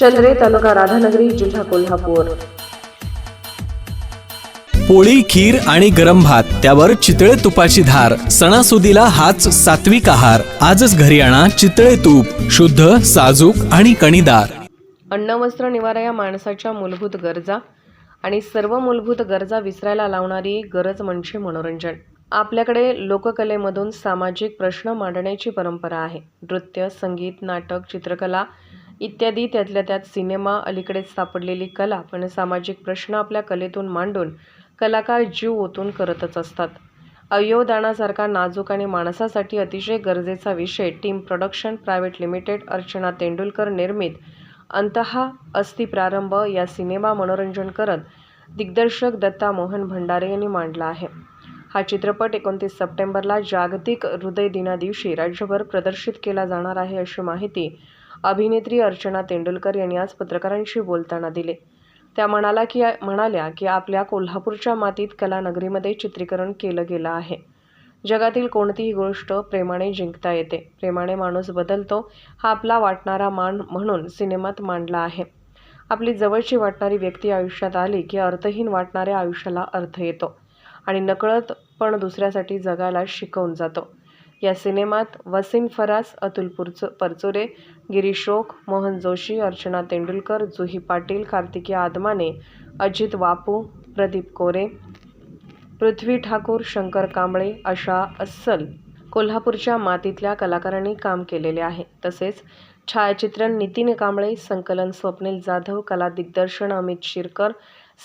चंद्रे तालुका राधानगरी जिल्हा कोल्हापूर. पोळी खीर आणि गरम भात त्यावर चितळे तुपाची धार सणासुदीला हाच सात्विक आहार. आजच घरी आणा चितळे तूप शुद्ध साजूक आणि कणीदार. अन्न वस्त्र निवारा या माणसाच्या मूलभूत गरजा आणि सर्व मूलभूत गरजा विसरायला लावणारी गरज म्हणजे मनोरंजन. आपल्याकडे लोककलेमधून सामाजिक प्रश्न मांडण्याची परंपरा आहे. नृत्य संगीत नाटक चित्रकला इत्यादी त्यातल्या त्यात सिनेमा अलीकडेच सापडलेली कला पण सामाजिक प्रश्न आपल्या कलेतून मांडून कलाकार जीव ओतून करतच असतात. अवयवदानासारखा नाजूक आणि माणसासाठी अतिशय गरजेचा विषय team production private limited Archana Tendulkar निर्मित अंतहा अस्थि प्रारंभ या सिनेमा मनोरंजन करत दिग्दर्शक दत्ता मोहन भंडारे यांनी मांडला आहे. हा चित्रपट एकोणतीस सप्टेंबरला जागतिक हृदय दिना दिवशी राज्यभर प्रदर्शित केला जाणार आहे अशी माहिती अभिनेत्री अर्चना तेंडुलकर यांनी आज पत्रकारांशी बोलताना दिले. त्या म्हणाला की म्हणाल्या की आपल्या कोल्हापूरच्या मातीत कलानगरीमध्ये चित्रीकरण केलं गेलं आहे. जगातील कोणतीही गोष्ट प्रेमाने जिंकता येते. प्रेमाने माणूस बदलतो हा आपला वाटणारा मान म्हणून सिनेमात मांडला आहे. आपली जवळची वाटणारी व्यक्ती आयुष्यात आली की अर्थहीन वाटणाऱ्या आयुष्याला अर्थ येतो आणि नकळत पण दुसऱ्यासाठी जगायला शिकवून जातो. या सिनेमात वसीम फरास अतुल पुरच परचुरे गिरीशोक मोहन जोशी अर्चना तेंडुलकर जुही पाटील कार्तिकी आदमाने अजित वापू प्रदीप कोरे पृथ्वी ठाकूर शंकर कांबळे अशा अस्सल कोल्हापूरच्या मातीतल्या कलाकारांनी काम केलेले आहे. तसेच छायाचित्रण नितीन कांबळे संकलन स्वप्नील जाधव कला दिग्दर्शन अमित शिरकर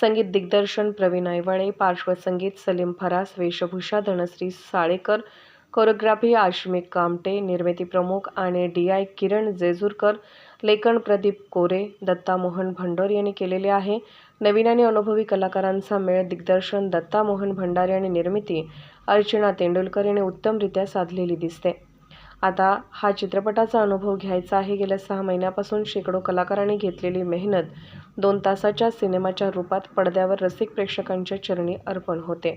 संगीत दिग्दर्शन प्रवीण ऐवाळे पार्श्वसंगीत सलीम फरास वेशभूषा धनश्री साळेकर कोरिओग्राफी आश्मिक कामटे निर्मिती प्रमुख आणि डी आय किरण जेजूरकर लेखन प्रदीप कोरे दत्ता मोहन भंडोर यांनी केलेले आहे. नवीन आणि अनुभवी कलाकारांचा मेळ दिग्दर्शन दत्ता मोहन भंडारी आणि निर्मिती अर्चना तेंडुलकर यांनी उत्तमरित्या साधलेली दिसते. आता हा चित्रपटाचा अनुभव घ्यायचा आहे. गेल्या सहा महिन्यापासून शेकडो कलाकारांनी घेतलेली मेहनत दोन तासाच्या सिनेमाच्या रूपात पडद्यावर रसिक प्रेक्षकांच्या चरणी अर्पण होते.